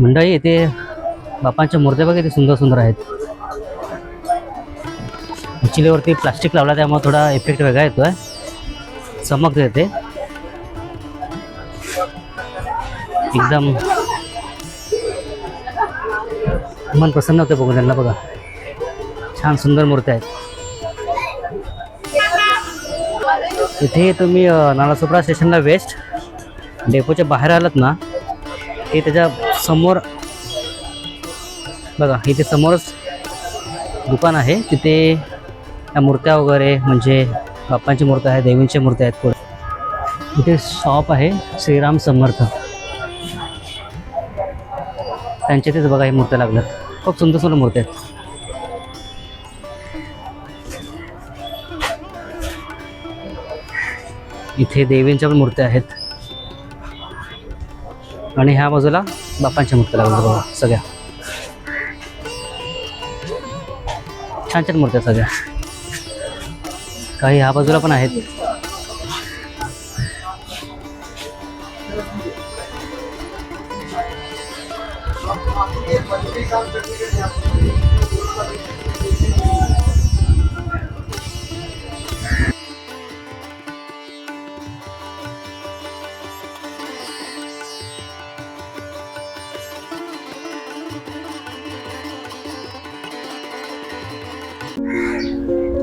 मंडळी इथे बापांच्या मूर्त्या बघा इथे सुंदर सुंदर आहेत. चिलेवरती प्लास्टिक लावला त्यामुळे थोडा इफेक्ट वेगळा येतोय. चमक येते एकदम मन प्रसन्न होते बघून त्यांना बघा. छान सुंदर मूर्त्या आहेत. इथे तुम्ही नालासोपरा स्टेशनला वेस्ट डेपोच्या बाहेर आलात ना ते त्याच्या समोर बघा इथे समोरच दुकान आहे. तिथे त्या मूर्त्या वगैरे म्हणजे बाप्पांची मूर्ती आहे देवींच्या मूर्त्या आहेत पुढे. इथे शॉप आहे श्रीराम समर्थ. त्यांच्या तिथे बघा हे मूर्त्या लागल्यात. खूप सुंदर सुंदर मूर्त्या आहेत. इथे देवींच्या पण मूर्त्या आहेत. आणि ह्या बाजूला बाप्पांच्या मूर्त्या लागल्या बघा सगळ्या. छान छान मूर्त्या सगळ्या. काही ह्या बाजूला पण आहेत.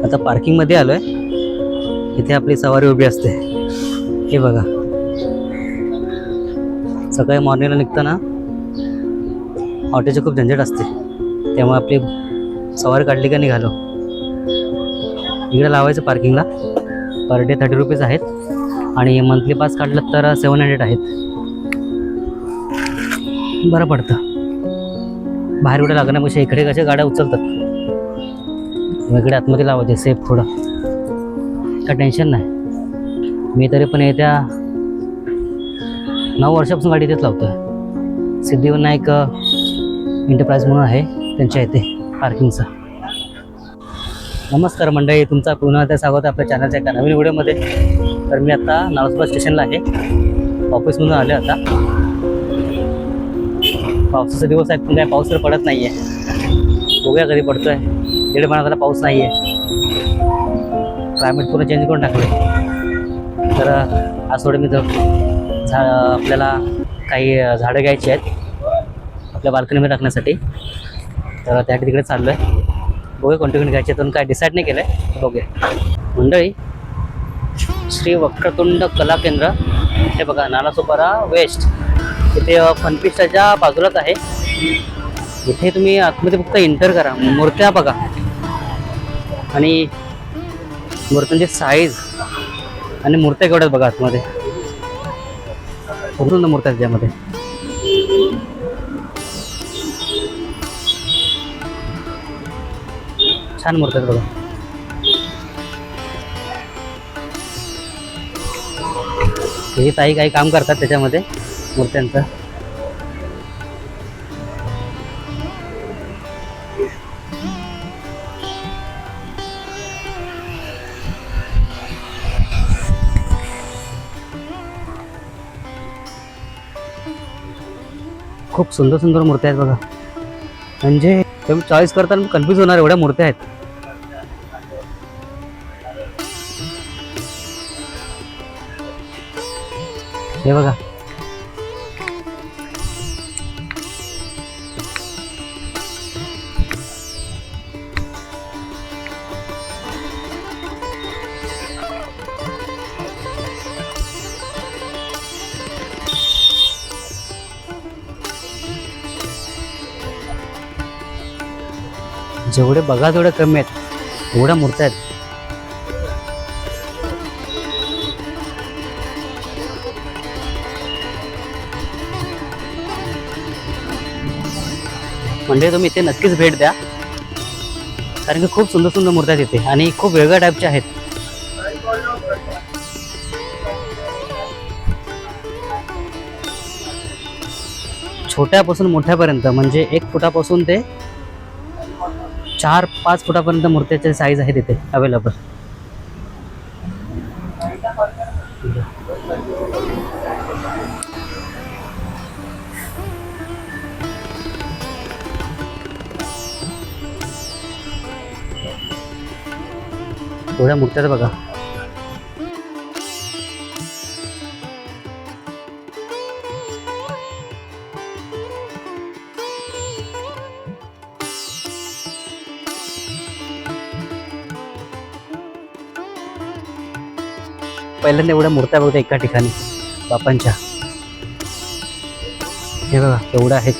आता पार्किंगमध्ये आलो आहे इथे आपली सवारी उभी असते. हे बघा. सकाळी मॉर्निंगला निघताना ऑटोची खूप झंझट असते. त्यामुळे आपली सवारी काढली का निघालो. इकडे लावायचं पार्किंगला पर डे थर्टी रुपीज आहेत. आणि मंथली पास काढलं तर सेवन हंड्रेड आहेत. बरं पडतं. बाहेर कुठे लागण्यापेक्षा इकडे कशा गाड्या उचलतात? वेगळे आतमध्ये लावायचे सेफ थोडं. काय टेन्शन नाही. मी तरी पण येत्या नऊ वर्षापासून गाडी इथेच लावतो आहे सिद्धिविनायक एंटरप्राईज म्हणून आहे. त्यांच्या इथे पार्किंगचं नमस्कार मंडळी तुमचा पुन्हा त्या स्वागत आपल्या चॅनलच्या एका नवीन व्हिडिओमध्ये. तर मी आता नालसोबा स्टेशनला आहे. ऑफिसमधून आले आता. पावसाचा दिवस आहे पण काय पाऊस तर पडत नाही आहे बघूया कधी आहे दीड महिना झाला पाऊस नाही आहे क्लायमेट पूर्ण चेंज करून टाकले तर आज थोडं मी झा आपल्याला काही झाडं घ्यायची आहेत. आपल्या बाल्कनीमध्ये टाकण्यासाठी. तर त्या तिकडे चाललो आहे बघूया कोणते कोणते घ्यायचे तर काय डिसाईड नाही केलं आहे बघूया. मंडळी श्री वक्रतुंड कला केंद्र. हे बघा नालासोपारा वेस्ट. इथे फनपिस्टाच्या बाजूलाच आहे. इथे तुम्ही आतमध्ये फक्त एंटर करा. मूर्त्या बघा. आणि मूर्त्यांची म्हणजे साईज आणि मूर्त्या केवढ्यात बघा आतमध्ये. पूर्ण मूर्त्या आहेत त्यामध्ये. छान मूर्त्या आहेत बघा. हे ताई काही काम करतात त्याच्यामध्ये मूर्त्यांचं. खूप सुंदर सुंदर मूर्त्या आहेत बघा. म्हणजे तुम्ही चॉईस करताना कन्फ्यूज होणार एवढ्या मूर्त्या आहेत. हे बघा. जेवढे बघा तेवढे कमी आहेत. एवढ्या मूर्त्या आहेत. म्हणजे तुम्ही इथे नक्कीच भेट द्या. कारण की खूप सुंदर सुंदर मूर्त्या आहेत इथे आणि खूप वेगळ्या टाईपच्या आहेत. छोट्यापासून मोठ्यापर्यंत म्हणजे एक फुटापासून ते चार पाच फुटापर्यंत मूर्त्याचे साईज आहेत तिथे अवेलेबल थोड्या मूर्त्यात बघा. पहिल्यांदा एवढ्या मूर्त्या बघतो एका ठिकाणी बापांच्या. हे बघा एवढ्या आहेत.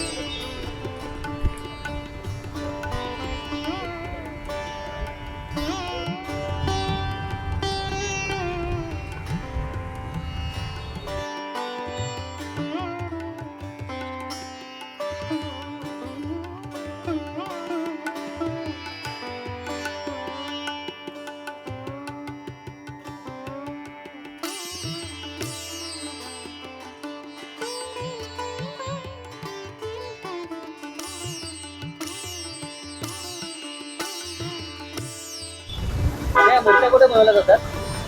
मूर्त्या कुठे बनवल्या जातात?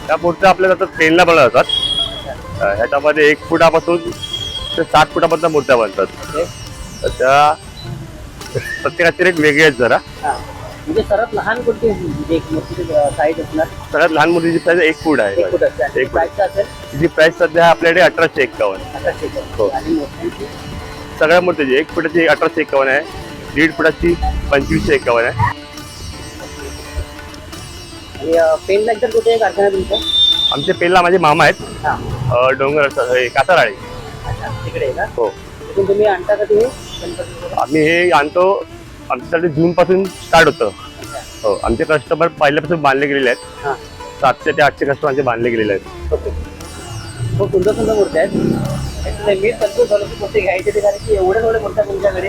त्या मूर्त्या आपल्या जातात पेनला बनवल्या जातात. अं, ह्याच्यामध्ये एक फुटापासून ते सात फुटापर्यंत मूर्त्या बनतात. ओके. तर त्या प्रत्येकाची एक वेगळी आहेत जरा. हा. म्हणजे सर्वात लहान कोणती म्हणजे एक मूर्तीची साईज असणार? सगळ्यात लहान मूर्तीची प्राइस एक फूट एक आहे फूट असते एक फूट. प्राईस असेल? तिची प्राइस सध्या आपल्याकडे अठराशे एक्कावन्न अठराशे हो. आणि मोठ्यांची? सगळ्या मूर्तीची एक फुटाची अठराशे एक्कावन्न आहे. दीड फुटाची पंचवीसशे एक्कावन्न आहे. आणि पेन लाईन तर कुठे आहे? कारखाना तुमचा? आमचे पेनला माझे मामा आहेत. हा. अं, डोंगर हे कासाराळी. अच्छा तिकडे आहे का? हो. तिथून तुम्ही आणता का तुम्ही गणपती आम्ही हे आणतो. आमच्यासाठी जून पासून स्टार्ट होतं. हो आमचे कस्टमर पहिल्यापासून बांधले गेलेले आहेत. हां. सातशे ते आठशे कस्टमर आमचे बांधले गेलेले आहेत. ओके. खूप सुंदर सुंदर मूर्त्या आहेत. Actually मी कन्फ्युज झालो की कोणते घ्यायचे ते कारण की एवढ्या एवढ्या मूर्त्या तुमच्याकडे.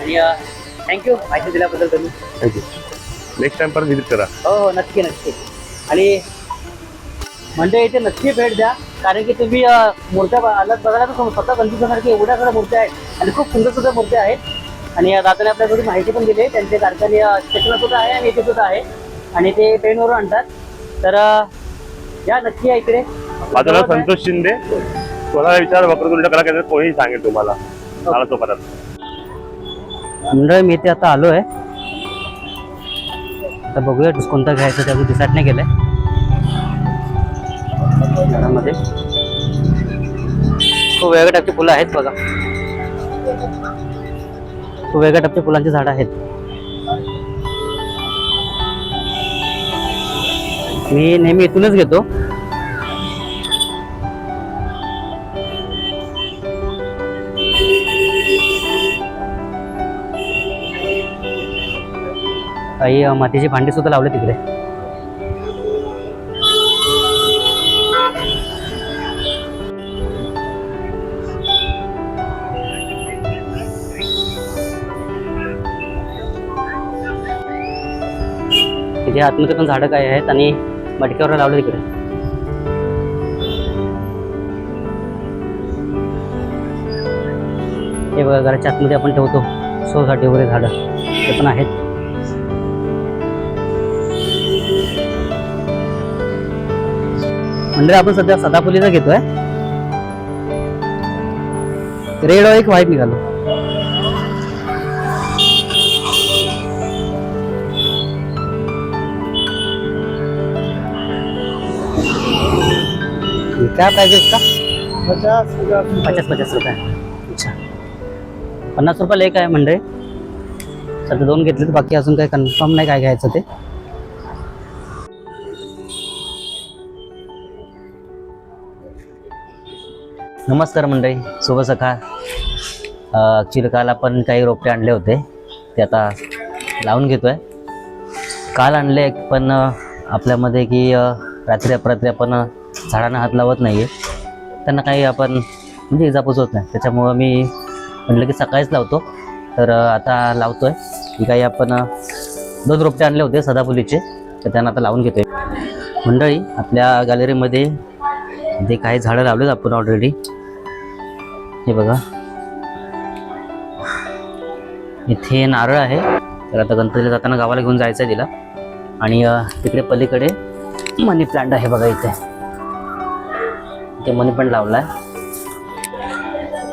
आणि थँक्यू माहिती दिल्याबद्दल तुम्ही. थँक्यू नेक्स्ट टाइम परत व्हिजिट करा. हो हो नक्की नक्की. आणि म्हणजे इथे नक्की भेट द्या. कारण की तुम्ही अं, मूर्त्या ब- आलात बघायला तर स्वतः कन्फ्युज होणार की एवढ्या साऱ्या मूर्त्या आहेत. आणि खूप सुंदर सुंदर मूर्त्या आहेत. आणि दादाने आपल्याला थोडी माहिती पण दिली. आहे त्यांचे कारखाने स्टेशनला सुद्धा आहे आणि इथे सुद्धा आहे. आणि ते पेनवरून आणतात. तर अं, या नक्की या इकडे. माझं नाव संतोष शिंदे. कोणाला विचार वक्रतुंड कला केंद्र कोणीही सांगेल तुम्हाला. मला तो परत. मंडळ मी इथे आता आलो आहे तर बघूया कोणता घ्यायचं ते अजून डिसाईड नाही केलंय घरामध्ये. खूप वेगळ्या टाईपची फुलं आहेत बघा. खूप वेगळ्या टाईपच्या फुलांची झाडं आहेत. मी नेहमी इथूनच घेतो. काही मातीची भांडी सुद्धा लावले तिकडे. तिथे आतमध्ये पण झाडं काय आहेत आणि मटक्यावर लावले तिकडे. हे बघा घराच्या आतमध्ये आपण ठेवतो. शोसाठी वगैरे झाडं. ते पण आहेत. म्हणजे आपण सध्या सदाफुलीचा घेतोय. रेड एक व्हाईट निघालो. काय प्राइस का? पचास पचास पचास रुपये. अच्छा. पन्नास रुपयाला एक आहे म्हणजे सध्या दोन घेतलेत बाकी अजून काही कन्फर्म नाही काय घ्यायचं ते. नमस्कार मंडळी शुभ सकाळ. ॲक्च्युली काल आपण काही रोपटे आणले होते ते आता लावून घेतो आहे काल आणले पण आपल्यामध्ये की रात्री अपरात्री आपण झाडांना हात लावत नाही आहे त्यांना काही आपण म्हणजे इजापूस होत नाही. त्याच्यामुळं मी म्हटलं की सकाळीच लावतो. तर आता लावतो आहे की काही आपण दोन रोपटे आणले होते सदाफुलीचे तर त्यांना आता लावून घेतो आहे मंडळी आपल्या गॅलरीमध्ये ते काही झाडं लावलेत आपण ऑलरेडी हे बघा. इथे नारळ आहे. तर आता गणपतीला जाताना गावाला घेऊन जायचं आहे तिला. आणि तिकडे पलीकडे मनी प्लांट आहे बघा इथे. इथे मनी प्लांट लावला आहे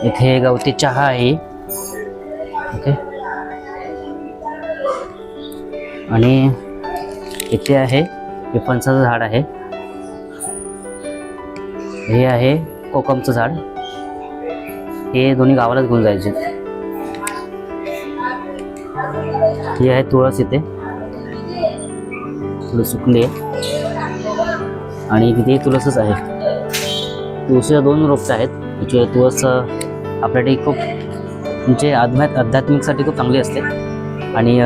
इथे गवती चहा आहे. ओके. आणि इथे आहे हे झाड आहे. हे आहे कोकमचं झाड. हे दोन्ही गावालाच घेऊन जायचे. हे आहे तुळस इथे. थोडी सुकली. आहे आणि तिथे तुळसच आहे. तुळशीच्या दोन रोपटे आहेत. त्याची तुळस आपल्यासाठी खूप म्हणजे आध्या आध्यात्मिकसाठी खूप चांगली असते. आणि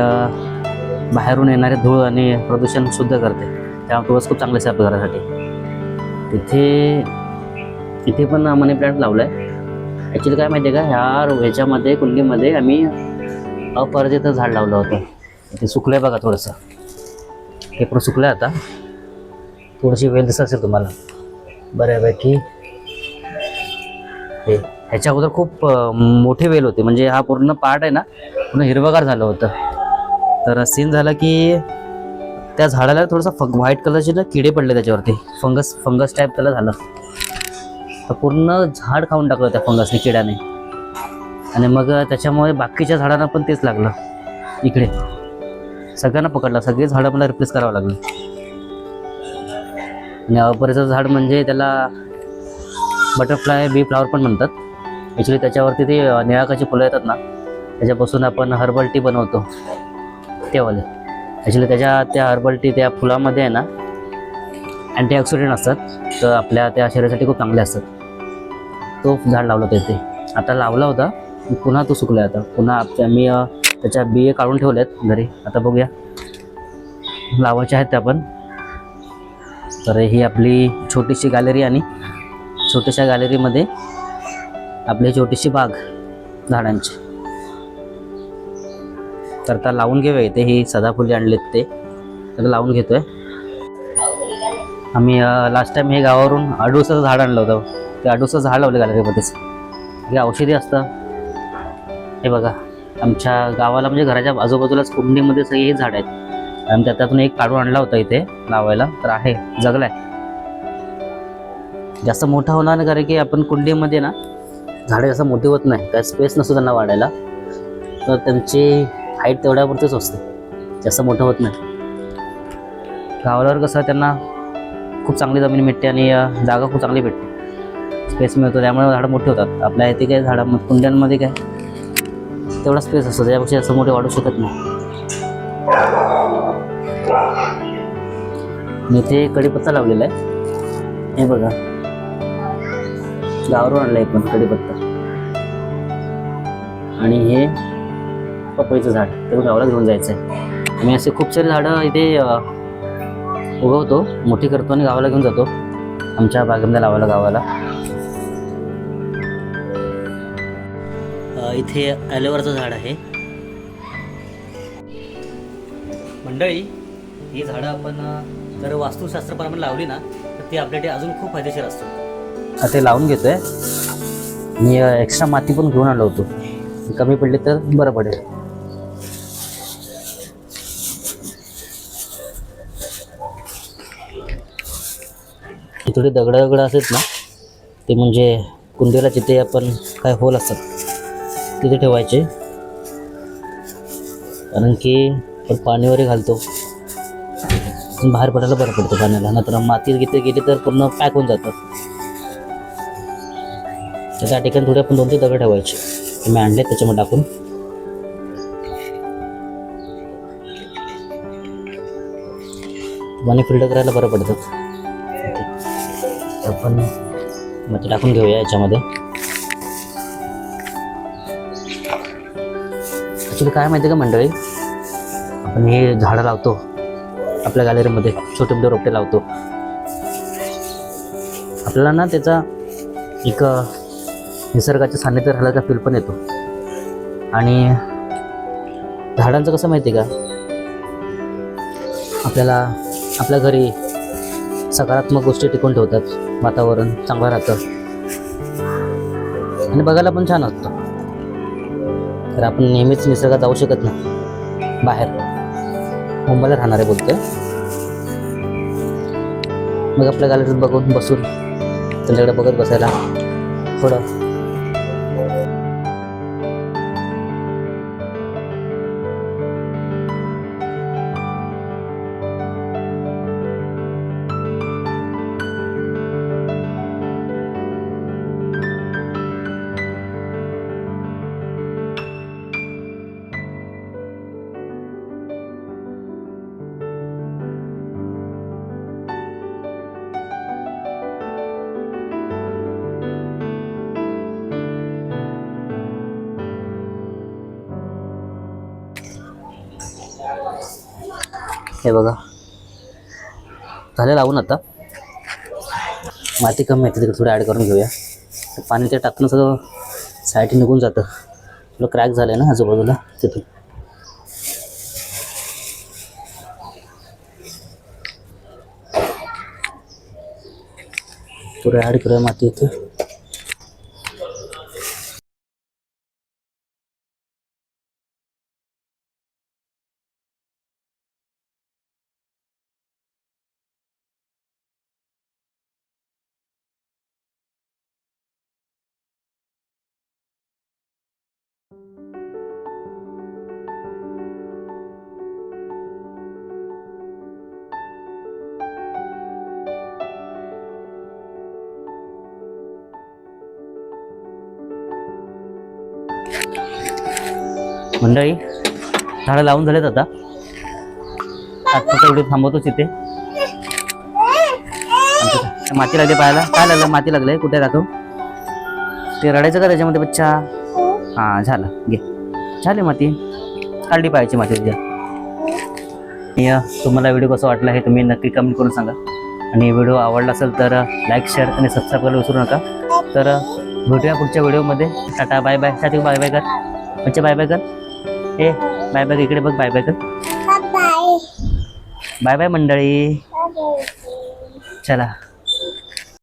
बाहेरून येणारे धूळ आणि प्रदूषण शुद्ध करते. त्यामुळे तुळस खूप चांगली असते आपल्या घरासाठी. तिथे इथे पण मनी प्लांट लावला आहे ॲक्च्युली काय माहिती आहे का ह्या ह्याच्यामध्ये कुंडीमध्ये आम्ही अपराजित झाड लावलं होतं. ते सुकलं आहे बघा थोडंसं. हे पण सुकलं आहे आता. थोडीशी वेल दिसत असेल तुम्हाला. बऱ्यापैकी. हे ह्याच्या अगोदर खूप मोठे वेल होते. म्हणजे हा पूर्ण पार्ट आहे ना पूर्ण हिरवगार झालं होतं. तर सीन झालं की त्या झाडाला थोडंसं फंग व्हाईट कलरचे ना किडे पडले त्याच्यावरती. फंगस फंगस टाईप त्याला झालं. तर पूर्ण झाड खाऊन टाकलं त्या फंगसने किड्याने. आणि मग त्याच्यामुळे बाकीच्या झाडांना पण तेच लागलं. इकडे. सगळ्यांना पकडलं. सगळी झाडं मला रिप्लेस करावं लागलं. आणि अपराचं झाड म्हणजे त्याला बटरफ्लाय बी फ्लावर पण म्हणतात. ॲक्च्युली त्याच्यावरती ते निळाकाची फुलं येतात ना त्याच्यापासून आपण हर्बल टी बनवतो. तेवाले ॲक्च्युली त्याच्या त्या हर्बल टी त्या फुलामध्ये आहे ना अँटीऑक्सिडंट असतात. तर आपल्या त्या शरीरासाठी खूप चांगले असतात. तो झाड लावला होता इथे आता लावला होता पुन्हा तो सुकला आता. पुन्हा आमच्या मी त्याच्या बिये काढून ठेवल्यात घरी. आता बघूया. लावायचे आहेत त्या पण तर ही आपली छोटीशी गॅलरी आणि छोट्याशा गॅलरीमध्ये आपली छोटीशी बाग झाडांची. तर आता लावून घेऊया इथे. ही सदाफुली आणलेत ते. तर लावून घेतोय. आम्ही लास्ट टाईम हे गावावरून अडुळसाचं झाड आणलं होतं. ते अडुसाचं झाड लावलं गॅलरीमध्येच. हे औषधी असतं. हे बघा आमच्या गावाला म्हणजे घराच्या आजूबाजूलाच कुंडीमध्ये सगळे हे झाड आहेत. आणि त्याच्यातून एक काढून आणला होता इथे लावायला तर आहे जगलाय. जास्त मोठा होणार नाही कारण की आपण कुंडीमध्ये ना झाडे जास्त मोठी होत नाही काय स्पेस नसतो त्यांना वाढायला. तर त्यांची हाईट तेवढ्यापुरतीच असते. जास्त मोठं होत नाही. गावावर कसं त्यांना खूप चांगली जमीन भेटते आणि जागा खूप चांगली भेटते. स्पेस मिळतो त्यामुळे झाडं मोठी होतात. आपल्या इथे काय झाडा कुंड्यांमध्ये काय? तेवढा स्पेस असतो त्यापेक्षा असं मोठे वाढू शकत नाही. मी इथे कढीपत्ता लावलेला आहे. हे बघा. गावरून आणलं आहे पण कढीपत्ता. आणि हे पपईचं झाड ते गावाला घेऊन जायचं आहे आम्ही असे खूप सारे झाडं इथे उगवतो मोठी करतो आणि गावाला घेऊन जातो. आमच्या बागेमध्ये लावायला गावाला. इथे ॲलोवेराचं झाड आहे. मंडळी ही झाडं आपण जर वास्तुशास्त्रप्रमाणे लावली ना तर ती आपल्यासाठी अजून खूप फायदेशीर असतो ते लावून घेतोय. मी एक्स्ट्रा माती पण घेऊन आलो होतो. कमी पडली तर बरं पडेल. हे थोडे दगड दगड असतात ना ते म्हणजे कुंडेला जिथे आपण काय होल असतात तिथे ठेवायचे. कारण की आपण पाणी वगैरे घालतो. बाहेर पडायला बरं पडतं पाण्याला. नंतर माती घेते गेली तर पूर्ण पॅक होऊन जातं. तर त्या ठिकाणी थोडे आपण दोन ते दगड ठेवायचे. मी आणले त्याच्यामध्ये टाकून. पाणी फिल्टर करायला बरं पडतं. तर आपण मग ते टाकून घेऊया याच्यामध्ये. ॲक्च्युली काय माहिती आहे का मंडळी? आपण हे झाडं लावतो. आपल्या गॅलरीमध्ये छोटे मोठे रोपटे लावतो. आपल्याला ना त्याचा एक अ, निसर्गाच्या सान्निध्यात राहिल्याचा फील पण येतो. आणि झाडांचं कसं माहिती आहे का? आपल्याला आपल्या घरी सकारात्मक गोष्टी टिकून ठेवतात. वातावरण चांगलं राहतं. आणि बघायला पण छान असतं तर आपण नेहमीच निसर्गात जाऊ शकत नाही. बाहेर. मुंबईला राहणारे बोलतोय. मग आपल्या गॅलरीत बघून बसून त्यांच्याकडे बघत बसायला थोडं हे बघा. झालं लावून आता. माती कमी आहे तिकडे थोडं ॲड करून घेऊया. पाणी ते टाकणं सगळं साईड निघून जातं. थोडं क्रॅक झालं आहे ना आजूबाजूला तिथून. थोडं ॲड करूया माती इथे. मंडळी झाडं लावून झालेत आता. आजचा व्हिडिओ थांबवतोच इथे. माती लागली पाहायला. काय लागलं? माती लागलंय. कुठे दाखव ते रडायचं का त्याच्यामध्ये बच्चा? हां झालं. घे. झाली माती. काढली पाहायची माती आणि अं, तुम्हाला व्हिडिओ कसा वाटला हे तुम्ही नक्की कमेंट करून सांगा. आणि व्हिडिओ आवडला असेल तर लाईक शेअर आणि सबस्क्राईब करायला विसरू नका. तर भेटूया पुढच्या व्हिडिओमध्ये. Tata bye bye. साथी बाय बाय कर. म्हणजे बाय बाय कर. ए बाय बाय इकडे बघ बाय बाय कर. बाय बाय मंडळी. चला.